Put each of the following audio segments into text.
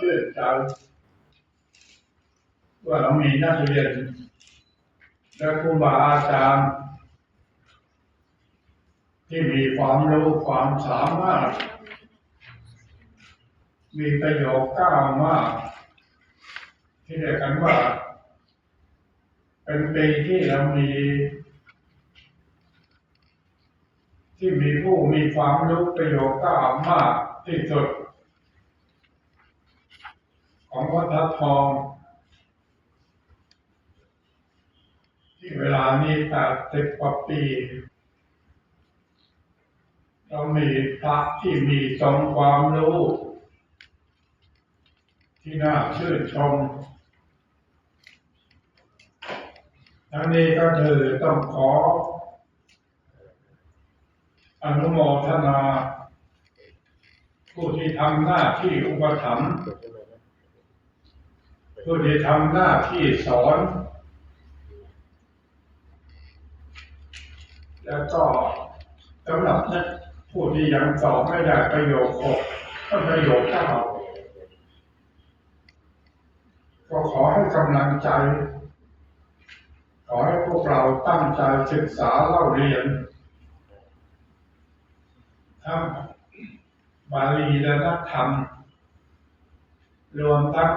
ชื่นใจว่าเรามีนักเรียนและครูบาอาจารย์ที่มีความรู้ความสามารถ มีประโยชน์ก้าวมาก ที่เรียกกันว่า เป็นปีที่เรามี ที่มีผู้มีความรู้ประโยชน์ก้าวมากที่สุด ของวัดทับทอง ที่เวลานี้แปดสิบกว่าปี เรามีพระที่มีทรงความรู้ ที่น่าชื่นชมทั้งนี้ก็คือต้องขอ อนุโมทนา ผู้ที่ทำหน้าที่อุปถัมภ์ ผู้ที่ทำหน้าที่สอน แล้วก็สำหรับนะผู้ที่ยังสอบไม่ได้ประโยคหกก็ประโยคเก้าก็ขอให้กำลังใจ ขอให้พวกเราตั้งใจศึกษาเล่าเรียนทั้งบาลีและนักธรรมรวมทั้ง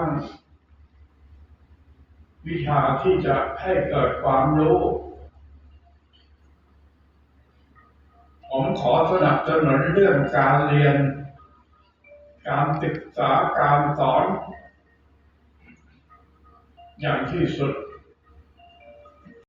วิชาที่จะให้เกิดความรู้ ผมขอสนับสนุนเรื่องการเรียน การศึกษาการสอน อย่างที่สุด